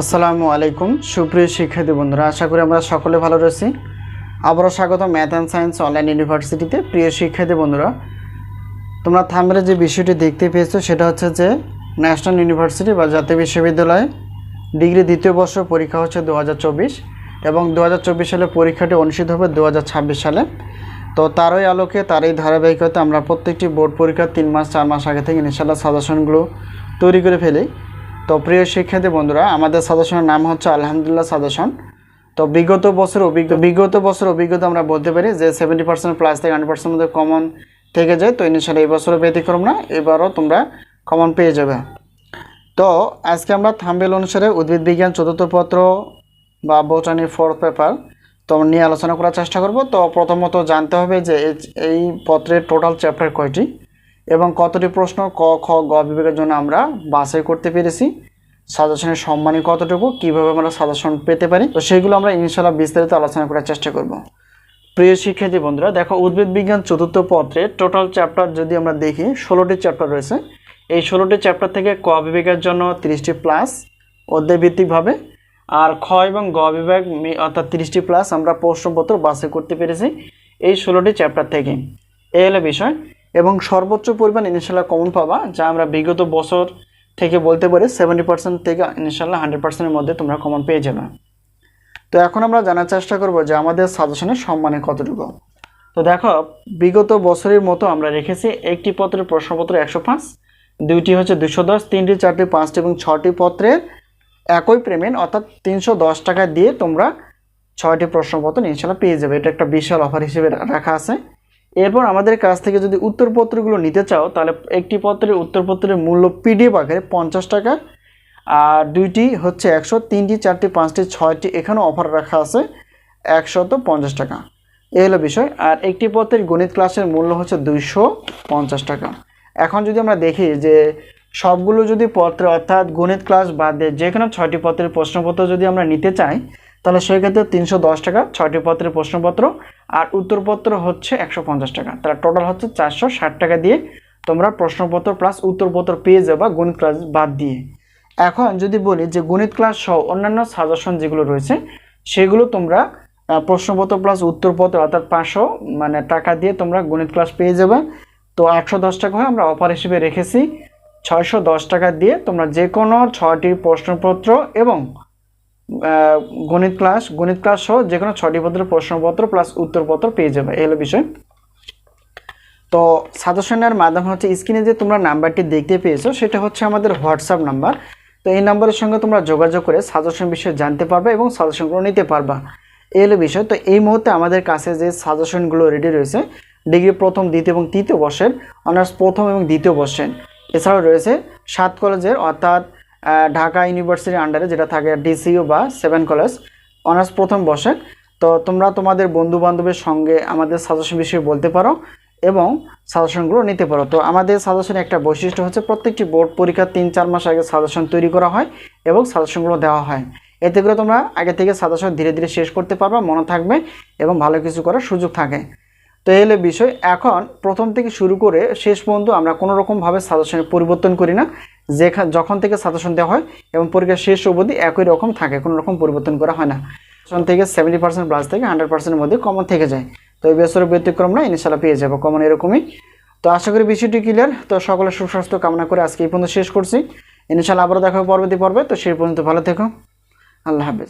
আসসালামু আলাইকুম। সুপ্রিয় শিক্ষার্থী বন্ধুরা, আশা করি আমরা সকলে ভালো রয়েছি। আবারও স্বাগত ম্যাথ অ্যান্ড সায়েন্স অনলাইন ইউনিভার্সিটিতে। প্রিয় শিক্ষার্থী বন্ধুরা, তোমরা থামের যে বিষয়টি দেখতে পেয়েছ, সেটা হচ্ছে যে ন্যাশনাল ইউনিভার্সিটি বা জাতীয় বিশ্ববিদ্যালয়ে ডিগ্রি দ্বিতীয় বর্ষ পরীক্ষা হচ্ছে দু হাজার চব্বিশ এবং দু হাজার চব্বিশ সালে পরীক্ষাটি অনুষ্ঠিত হবে দু হাজার ছাব্বিশ সালে। তো তারই আলোকে, তারই ধারাবাহিকতা আমরা প্রত্যেকটি বোর্ড পরীক্ষার তিন মাস, চার মাস আগে থেকে ইনশাল্লাহ সাজেশনগুলো তৈরি করে ফেলি। তো প্রিয় শিক্ষার্থী বন্ধুরা, আমাদের সাজেশনের নাম হচ্ছে আলহামদুলিল্লাহ সাজেশন তো বিগত বছর অভিজ্ঞ বিগত বছর অভিজ্ঞতা আমরা বলতে পারি যে সেভেন্টি পার্সেন্ট প্লাস থেকে হান্ড্রেড পার্সেন্ট মধ্যে কমন থেকে যায়। তো ইনশাল্লাহ এই বছরও ব্যতিক্রম না, এবারও তোমরা কমন পেয়ে যাবে। তো আজকে আমরা থাম্বেল অনুসারে উদ্ভিদ বিজ্ঞান চতুর্থ পত্র বা বোটানি ফোর্থ পেপার তো নিয়ে আলোচনা করার চেষ্টা করব। তো প্রথমত জানতে হবে যে এই পত্রের টোটাল চ্যাপ্টার কয়টি? এবং কতটি প্রশ্ন ক, খ, গ বিভাগের জন্য আমরা বাছাই করতে পেরেছি। সাজেশনের সম্মানী কতটুকু, কীভাবে আমরা সাজেশন পেতে পারি? তো সেগুলো আমরা ইনশাল্লাহ বিস্তারিত আলোচনা করার চেষ্টা করব। প্রিয় শিক্ষার্থী বন্ধুরা, দেখো উদ্ভিদ বিজ্ঞান চতুর্থ পত্রে টোটাল চ্যাপ্টার যদি আমরা দেখি, ষোলোটি চ্যাপ্টার রয়েছে। এই ষোলোটি চ্যাপ্টার থেকে ক বিভাগের জন্য তিরিশটি প্লাস অধ্যায়ভিত্তিকভাবে আর খ এবং গ বিভাগ অর্থাৎ তিরিশটি প্লাস আমরা প্রশ্নপত্র বাছাই করতে পেরেছি এই ষোলোটি চ্যাপ্টার থেকে। এই হলো বিষয়। এবং সর্বোচ্চ পরিমাণ ইনশাল্লাহ কমন পাবা, যা আমরা বিগত বছর থেকে বলতে পারি সেভেন্টি পার্সেন্ট থেকে ইনশাল্লাহ হান্ড্রেড পার্সেন্টের মধ্যে তোমরা কমন পেয়ে যাবে। তো এখন আমরা জানার চেষ্টা করব যে আমাদের সাজেশনের সম্মানে কতটুকু। তো দেখো, বিগত বছরের মতো আমরা রেখেছি একটি পত্রের প্রশ্নপত্র একশো পাঁচ, দুইটি হচ্ছে দুশো দশ, তিনটি, চারটি, পাঁচটি এবং ছটি পত্রের একই পেমেন্ট অর্থাৎ তিনশো দশ টাকা দিয়ে তোমরা ছয়টি প্রশ্নপত্র ইনশাল্লাহ পেয়ে যাবে। এটা একটা বিশাল অফার হিসেবে রাখা আছে। এরপর আমাদের কাছ থেকে যদি উত্তরপত্রগুলো নিতে চাও, তাহলে একটি পত্রের উত্তরপত্রের মূল্য পিডিএফ আকারে পঞ্চাশ টাকা, আর দুইটি হচ্ছে একশো, তিনটি, চারটি, পাঁচটি, ছয়টি এখানেও অফার রাখা আছে একশত পঞ্চাশ টাকা। এ হলো বিষয়। আর একটি পত্রের গণিত ক্লাসের মূল্য হচ্ছে দুইশো পঞ্চাশ টাকা। এখন যদি আমরা দেখি যে সবগুলো যদি পত্র অর্থাৎ গণিত ক্লাস বাদ দিয়ে যে কোনো ছয়টি পত্রের প্রশ্নপত্র যদি আমরা নিতে চাই তাহলে সেক্ষেত্রে তিনশো দশ টাকা, ছয়টি পত্রের প্রশ্নপত্র, আর উত্তরপত্র হচ্ছে একশো পঞ্চাশ টাকা। তাহলে টোটাল হচ্ছে চারশো ষাট টাকা দিয়ে তোমরা প্রশ্নপত্র প্লাস উত্তরপত্র পেয়ে যাবা গণিত ক্লাস বাদ দিয়ে। এখন যদি বলি যে গণিত ক্লাস সহ অন্যান্য সাজেশন যেগুলো রয়েছে, সেগুলো তোমরা প্রশ্নপত্র প্লাস উত্তরপত্র অর্থাৎ পাঁচশো মানে টাকা দিয়ে তোমরা গণিত ক্লাস পেয়ে যাবে। তো একশো দশ টাকা হয়, আমরা অফার হিসেবে রেখেছি। ছয়শো দশ টাকা দিয়ে তোমরা যে কোনো ছয়টি প্রশ্নপত্র এবং গণিত ক্লাস গণিত ক্লাস সহ যে কোনো ছয়টি পত্রের প্রশ্নপত্র প্লাস উত্তরপত্র পেয়ে যাবে। এই হলো বিষয়। তো সাজেশনের মাধ্যমে হচ্ছে স্ক্রিনে যে তোমরা নাম্বারটি দেখতে পেয়েছ, সেটা হচ্ছে আমাদের হোয়াটসঅ্যাপ নাম্বার তো এই নাম্বারের সঙ্গে তোমরা যোগাযোগ করে সাজেশন বিষয়ে জানতে পারবে এবং সাজেশনগুলো নিতে পারবা। এই হলো বিষয়। তো এই মুহূর্তে আমাদের কাছে যে সাজেশনগুলো রেডি রয়েছে ডিগ্রি প্রথম, দ্বিতীয় এবং তৃতীয় বর্ষের অনার্স প্রথম এবং দ্বিতীয় বর্ষের, এছাড়াও রয়েছে সাত কলেজের অর্থাৎ ঢাকা ইউনিভার্সিটির আন্ডারে যেটা থাকে ডিসিইউ বা সেভেন কলেজ অনার্স প্রথম বর্ষের। তো তোমরা তোমাদের বন্ধু বান্ধবের সঙ্গে আমাদের সাজেশন বিষয়ে বলতে পারো এবং সাজেশনগুলো নিতে পারো। তো আমাদের সাজেশনের একটা বৈশিষ্ট্য হচ্ছে প্রত্যেকটি বোর্ড পরীক্ষার তিন, চার মাস আগে সাজেশন তৈরি করা হয় এবং সাজেশনগুলো দেওয়া হয়। এতে করে তোমরা আগে থেকে সাজেশন ধীরে ধীরে শেষ করতে পারবে, মনে থাকবে এবং ভালো কিছু করার সুযোগ থাকে। তো এই বিষয়। এখন প্রথম থেকে শুরু করে শেষ পর্যন্ত আমরা কোনো রকমভাবে সাজেশনের পরিবর্তন করি না। যেখানে যখন থেকে সাজেশন দেওয়া হয় এবং পরীক্ষা শেষ অবধি একই রকম থাকে, কোনো রকম পরিবর্তন করা হয় না। সাজেশন থেকে সেভেন্টি পার্সেন্ট প্লাস থেকে হান্ড্রেড পার্সেন্টের মধ্যে কমন থেকে যায়। তো এই বছরের ব্যতিক্রম না ইনশাল্লাহ পেয়ে যাব কমন এরকমই। তো আশা করি বিষয়টি ক্লিয়ার তো সকলের সুস্বাস্থ্য কামনা করে আজকে এই পর্যন্ত শেষ করছি। ইনশাল্লাহ আবারও দেখা হবে পরবর্তী পর্বে। তো সেই পর্যন্ত ভালো থেকো। আল্লাহ হাফেজ।